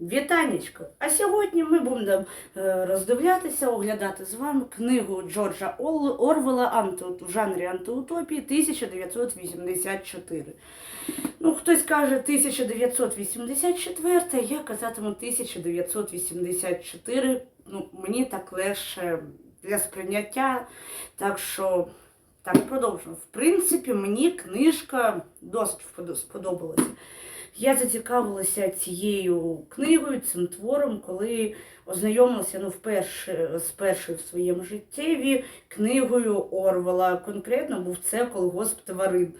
Вітанечко! А сьогодні ми будемо е, роздивлятися, оглядати з вами книгу Джорджа Орвела в жанрі антиутопії 1984. Ну, хтось каже 1984, я казатиму 1984. Ну, мені так легше для сприйняття. Так що, так, продовжуємо. В принципі, мені книжка досить сподобалася. Я зацікавилася цією книгою, цим твором, коли ознайомилася ну, вперше з першою в своєму життєві книгою Орвела. Конкретно був це колгосп тварин.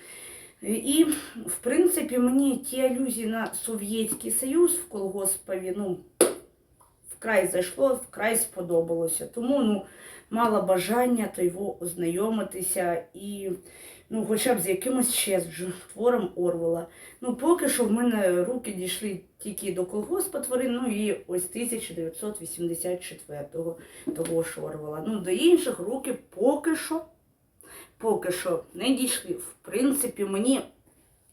І, в принципі, мені ті алюзії на Совєтський Союз в колгоспові, ну, вкрай зайшло, вкрай сподобалося. Тому ну, мала бажання то його ознайомитися і ну, хоча б з якимось ще з твором Орвела. Ну, поки що в мене руки дійшли тільки до колгоспа тварин, ну і ось 1984-го того ж Орвела. Ну, до інших руки поки що, поки що не дійшли. В принципі, мені,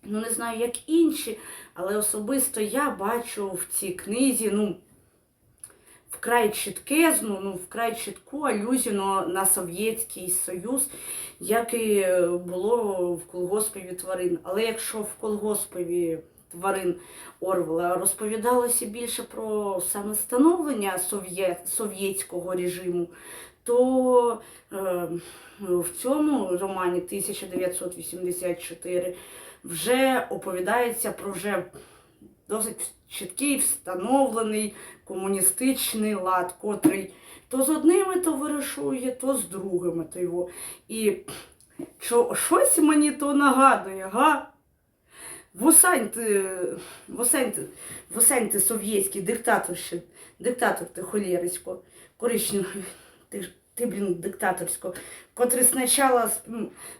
ну не знаю, як інші, але особисто я бачу в цій книзі, ну, вкрай чіткезну, ну, вкрай чітку алюзію на, Совєтський Союз, як і було в колгоспові тварин. Але якщо в колгоспові тварин Орвела розповідалося більше про саме становлення совєтського режиму, то е, в цьому романі 1984 вже оповідається про вже досить чіткий встановлений комуністичний лад, котрий то з одними товаришує, то з другими. То його. І що, щось мені то нагадує, га? Вусань ти, ти совєтський диктатор, диктатор ти холєрисько, коричневий, ти, ти, блін, диктаторсько, котрий спочатку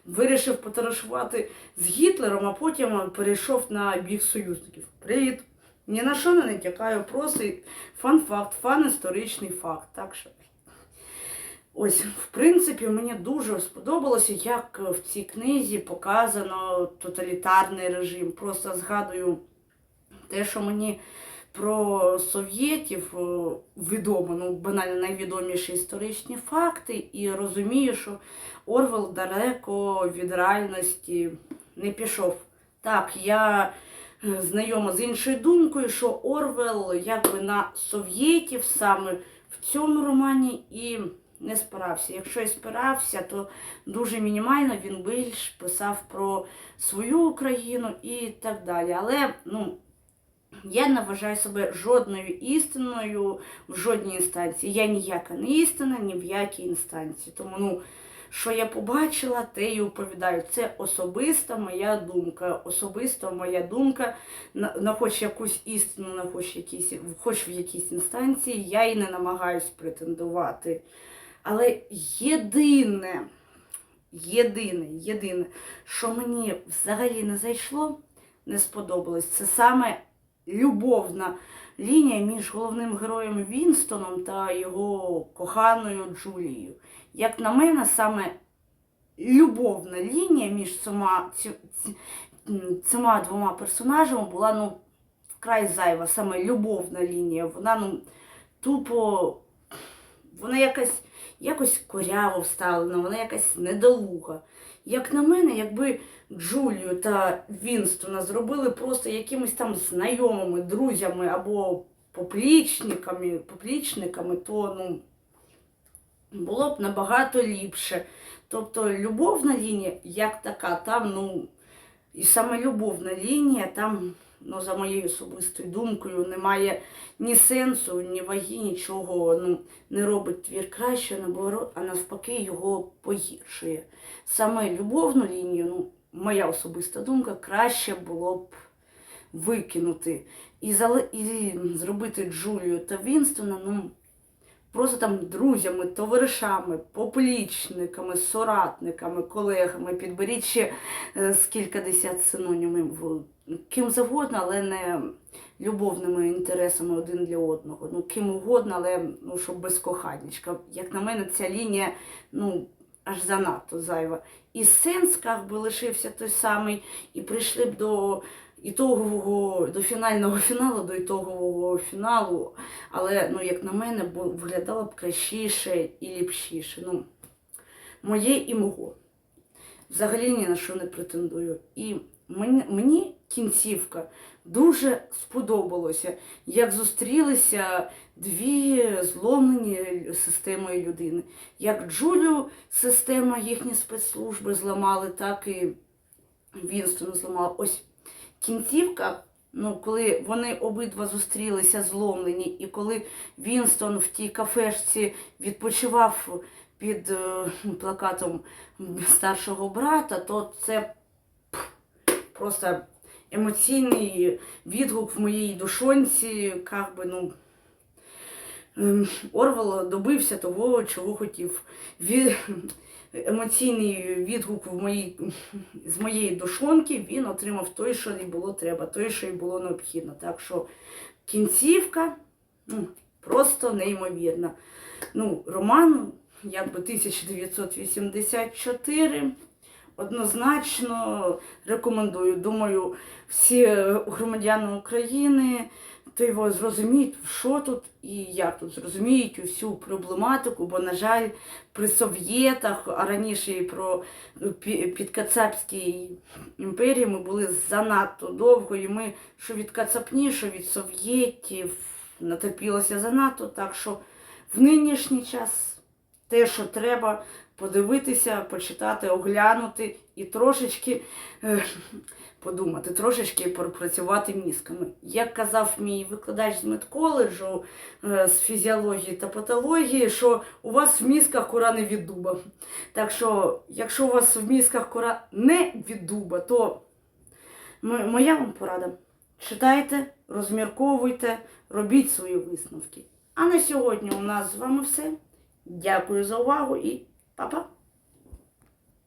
вирішив потарашувати з Гітлером, а потім перейшов на бік союзників. Привіт! Ні на що не натякаю, просто фан-факт, фан-історичний факт. Так що. Ось, в принципі, мені дуже сподобалося, як в цій книзі показано тоталітарний режим. Просто згадую те, що мені про совєтів е, відомо, ну банально найвідоміші історичні факти, і розумію, що Орвел далеко від реальності не пішов. Так, я е, знайома з іншою думкою, що Орвел якби на совєтів саме в цьому романі і не спирався. Якщо і спирався, то дуже мінімально він більш писав про свою Україну і так далі. Але ну, я не вважаю себе жодною істиною в жодній інстанції. Я ніяка не істина, ні в якій інстанції. Тому ну, що я побачила, те і оповідаю. Це особиста моя думка. Особиста моя думка на, на хоч якусь істину, на хоч, якісь, хоч в якійсь інстанції, я і не намагаюсь претендувати. Але єдине, єдине, єдине, що мені взагалі не зайшло, не сподобалось, це саме любовна лінія між головним героєм Вінстоном та його коханою Джулією. Як на мене, саме любовна лінія між цими, цими двома персонажами була ну, вкрай зайва, саме любовна лінія. Вона ну, тупо, вона якась, якось коряво вставлена, вона якась недолуга. Як на мене, якби Джулію та Вінстона зробили просто якимись там знайомими, друзями або поплічниками, поплічниками, то ну, було б набагато ліпше. Тобто любовна лінія, як така, там, ну, і саме любовна лінія, там, ну, за моєю особистою думкою, немає ні сенсу, ні ваги, нічого ну, не робить твір краще, а навпаки його погіршує. Саме любовну лінію, ну, моя особиста думка, краще було б викинути. І, зали... і зробити Джулію та Вінстона, ну, просто там друзями, товаришами, поплічниками, соратниками, колегами, підберіть ще е, з кількадесят синонімів, ким завгодно, але не любовними інтересами один для одного. Ну, ким угодно, але ну, щоб без коханечка. Як на мене, ця лінія ну, аж занадто зайва. І сенс би лишився той самий, і прийшли б до ітогового до фінального фіналу, до ітогового фіналу. Але, ну, як на мене, бу- виглядало б кращіше і ліпшіше. Ну, моє і мого. Взагалі ні на що не претендую. І мені, кінцівка дуже сподобалося, як зустрілися дві зломлені системою людини. Як Джулю система їхні спецслужби зламали, так і Вінстон зламала. Ось кінцівка, ну, коли вони обидва зустрілися зломлені, і коли Вінстон в тій кафешці відпочивав під е, плакатом старшого брата, то це просто емоційний відгук в моїй душонці, як би, ну. Ем, Орвел добився того, чого хотів. Ві- Емоційний відгук в моїй, з моєї душонки він отримав той, що і було треба, той, що і було необхідно. Так що кінцівка ну, просто неймовірна. Ну, роман, якби 1984. Однозначно рекомендую. Думаю, всі громадяни України то його зрозуміють, що тут і як тут зрозуміють всю проблематику, бо, на жаль, при совєтах, а раніше і про підкацапській імперії ми були занадто довго, і ми що від кацапні, що від совєтів натерпілося занадто. Так що в нинішній час те, що треба подивитися, почитати, оглянути і трошечки е, подумати, трошечки пропрацювати мізками. Як казав мій викладач з медколеджу е, з фізіології та патології, що у вас в мізках кора не від дуба. Так що, якщо у вас в мізках кора не від дуба, то моя вам порада. Читайте, розмірковуйте, робіть свої висновки. А на сьогодні у нас з вами все. Дякую за увагу і па-па!